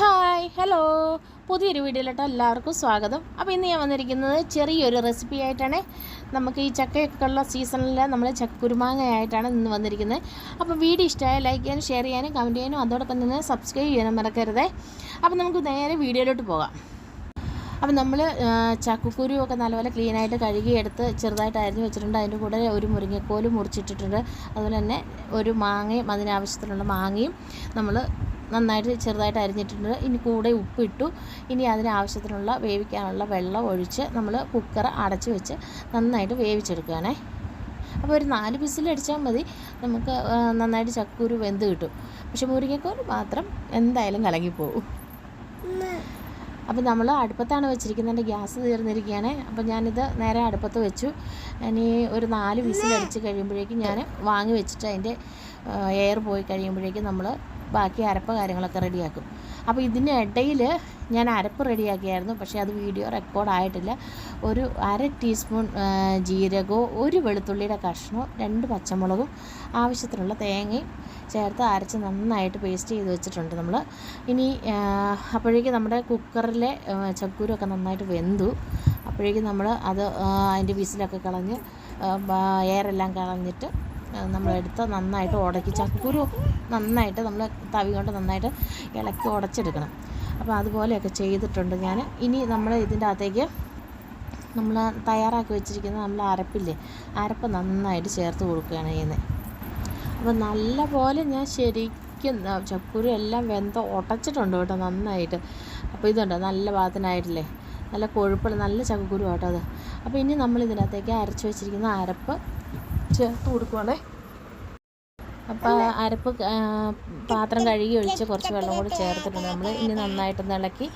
Hi hello. പുതിയൊരു വീഡിയോയിലോട്ട് എല്ലാവർക്കും സ്വാഗതം. അപ്പോൾ ഇന്ന് ഞാൻ വന്നിരിക്കുന്നത് ചെറിയൊരു റെസിപ്പി ആയിട്ടാണ്. നമുക്ക് ഈ ചക്കയൊക്കെ ഉള്ള സീസണിൽ നമ്മൾ ചക്കുരുമാങ്ങയായിട്ടാണ് ഇന്ന് വന്നിരിക്കുന്നത്. അപ്പോൾ വീഡിയോ ഇഷ്ടമായ ലൈക്ക് ചെയ്യാനും ഷെയർ ചെയ്യാനും കമന്റ് ചെയ്യാനും അതോടൊപ്പം തന്നെ സബ്സ്ക്രൈബ് ചെയ്യാനും മറക്കരുത്. അപ്പോൾ നമുക്ക് നേരെ വീഡിയോയിലോട്ട് പോകാം. അപ്പം നമ്മൾ ചക്കക്കുരു ഒക്കെ നല്ലപോലെ ക്ലീനായിട്ട് കഴുകിയെടുത്ത് ചെറുതായിട്ട് വെച്ചിട്ടുണ്ട്. അതിന്റെ കൂടെ ഒരു മുരിങ്ങക്കോലും മുറിച്ചിട്ടിട്ടുണ്ട്. അതുപോലെ തന്നെ ഒരു മാങ്ങയും അതിനാവശ്യത്തിനുള്ള മാങ്ങയും നമ്മൾ നന്നായിട്ട് ചെറുതായിട്ട് അരിഞ്ഞിട്ടുണ്ട്. ഇനി കൂടെ ഉപ്പിട്ടു. ഇനി അതിനാവശ്യത്തിനുള്ള വേവിക്കാനുള്ള വെള്ളം ഒഴിച്ച് നമ്മൾ കുക്കർ അടച്ച് വെച്ച് നന്നായിട്ട് വേവിച്ചെടുക്കുകയാണേ. അപ്പോൾ ഒരു നാല് വിസിലടിച്ചാൽ മതി. നമുക്ക് നന്നായിട്ട് ചക്കൂര് വെന്ത് കിട്ടും. പക്ഷെ മുരിങ്ങക്കോൽ മാത്രം എന്തായാലും കലങ്ങിപ്പോവും. അപ്പോൾ നമ്മൾ അടുപ്പത്താണ് വെച്ചിരിക്കുന്നത് ഗ്യാസ് തീർന്നിരിക്കുകയാണ്. അപ്പോൾ ഞാനിത് നേരെ അടുപ്പത്ത് വെച്ചു. ഇനി ഒരു നാല് വിസിലടിച്ച് കഴിയുമ്പോഴേക്കും ഞാൻ വാങ്ങി വെച്ചിട്ട് അതിന്റെ എയർ പോയി കഴിയുമ്പോഴേക്കും നമ്മൾ ബാക്കി അരപ്പ് കാര്യങ്ങളൊക്കെ റെഡിയാക്കും. അപ്പോൾ ഇതിനിടയിൽ ഞാൻ അരപ്പ് റെഡിയാക്കിയായിരുന്നു. പക്ഷേ അത് വീഡിയോ റെക്കോർഡ് ആയിട്ടില്ല. ഒരു അര ടീസ്പൂൺ ജീരകവും ഒരു വെളുത്തുള്ളിയുടെ കഷ്ണവും രണ്ട് പച്ചമുളകും ആവശ്യത്തിനുള്ള തേങ്ങയും ചേർത്ത് അരച്ച് നന്നായിട്ട് പേസ്റ്റ് ചെയ്ത് വെച്ചിട്ടുണ്ട് നമ്മൾ. ഇനി അപ്പോഴേക്കും നമ്മുടെ കുക്കറിലെ ചക്കൂരൊക്കെ നന്നായിട്ട് വെന്തു. അപ്പോഴേക്കും നമ്മൾ അത് അതിന്റെ വിസിലൊക്കെ കളഞ്ഞ് എയറെല്ലാം കളഞ്ഞിട്ട് നമ്മളെടുത്ത് നന്നായിട്ട് ഉടക്കി ചക്കുരു നന്നായിട്ട് നമ്മൾ തവി കൊണ്ട് നന്നായിട്ട് ഇളക്കി ഉടച്ചെടുക്കണം. അപ്പോൾ അതുപോലെയൊക്കെ ചെയ്തിട്ടുണ്ട് ഞാൻ. ഇനി നമ്മൾ ഇതിന്റെ അകത്തേക്ക് നമ്മൾ തയ്യാറാക്കി വെച്ചിരിക്കുന്ന നമ്മൾ അരപ്പില്ലേ അരപ്പ് നന്നായിട്ട് ചേർത്ത് കൊടുക്കുകയാണ് ചെയ്യുന്നത്. അപ്പോൾ നല്ല പോലെ ഞാൻ ശരിക്കും ചക്കുരു എല്ലാം വെന്ത ഉടച്ചിട്ടുണ്ട് കേട്ടോ നന്നായിട്ട്. അപ്പോൾ ഇതുണ്ട് നല്ല പാകത്തിനായിട്ടില്ലേ നല്ല കൊഴുപ്പുള്ള നല്ല ചക്കക്കുരു കേട്ടോ അത്. അപ്പോൾ ഇനി നമ്മൾ ഇതിനകത്തേക്ക് അരച്ച് വെച്ചിരിക്കുന്ന അരപ്പ് ചേർത്ത് കൊടുക്കുവാണേ. അപ്പോൾ അരപ്പ് പാത്രം കഴുകി ഒഴിച്ച് കുറച്ച് വെള്ളം കൂടി ചേർത്തിട്ടുണ്ട്. നമ്മൾ ഇനി നന്നായിട്ടൊന്ന് ഇളക്കി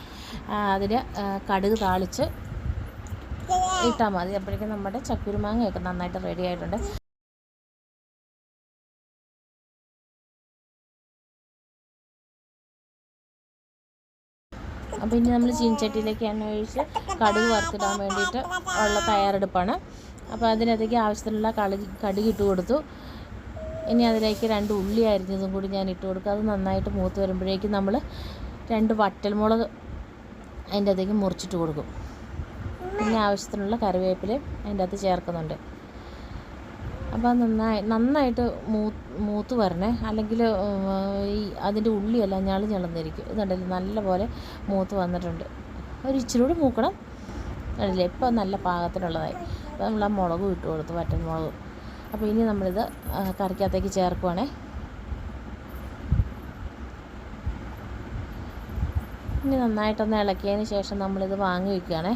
അതിൽ കടുക് താളിച്ച് ഇട്ടാൽ മതി. അപ്പോഴേക്കും നമ്മുടെ ചക്കുരുമാങ്ങയൊക്കെ നന്നായിട്ട് റെഡി ആയിട്ടുണ്ട്. അപ്പോൾ ഇനി നമ്മൾ ചീനച്ചട്ടിയിലേക്ക് എണ്ണ ഒഴിച്ച് കടുക് വറുത്തിടാൻ വേണ്ടിയിട്ട് ഉള്ള തയ്യാറെടുപ്പാണ്. അപ്പോൾ അതിനകത്തേക്ക് ആവശ്യത്തിനുള്ള കടുക് കടുക് ഇട്ട് കൊടുത്തു. ഇനി അതിലേക്ക് രണ്ട് ഉള്ളി അരിഞ്ഞതും കൂടി ഞാൻ ഇട്ട് കൊടുക്കും. അത് നന്നായിട്ട് മൂത്ത് വരുമ്പോഴേക്കും നമ്മൾ രണ്ട് വട്ടൽമുളക് അതിന്റെ അകത്തേക്ക് മുറിച്ചിട്ട് കൊടുക്കും. പിന്നെ ആവശ്യത്തിനുള്ള കറിവേപ്പിലയും അതിന്റെ അകത്ത് ചേർക്കുന്നുണ്ട്. അപ്പോൾ നന്നായി നന്നായിട്ട് മൂ മൂത്ത് വരണേ. അല്ലെങ്കിൽ ഈ അതിന്റെ ഉള്ളിയെല്ലാം ഞളി ഞളന്നിരിക്കും. ഇതുണ്ടല്ലോ നല്ല പോലെ മൂത്ത് വന്നിട്ടുണ്ട്. ഒരു ഇച്ചിരി കൂടി മൂക്കണം. കണ്ടില്ലേ? ഇപ്പോൾ നല്ല പാകത്തിനുള്ളതായി. അപ്പോൾ നമ്മൾ ആ മുളകും ഇട്ട് കൊടുത്തു വറ്റൻ മുളക്. അപ്പോൾ ഇനി നമ്മളിത് കറിക്കകത്തേക്ക് ചേർക്കുവാണേ. ഇനി നന്നായിട്ടൊന്ന് ഇളക്കിയതിന് ശേഷം നമ്മളിത് വാങ്ങി വയ്ക്കുകയാണേ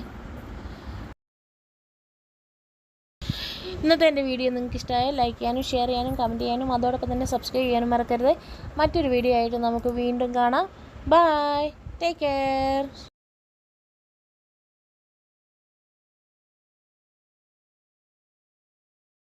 ഇന്നത്തെ എന്റെ വീഡിയോ നിങ്ങൾക്ക് ഇഷ്ടമായാൽ ലൈക്ക് ചെയ്യാനും ഷെയർ ചെയ്യാനും കമന്റ് ചെയ്യാനും അതോടൊപ്പം തന്നെ സബ്സ്ക്രൈബ് ചെയ്യാനും മറക്കരുത്. മറ്റൊരു വീഡിയോ ആയിട്ട് നമുക്ക് വീണ്ടും കാണാം. ബായ്. Take care.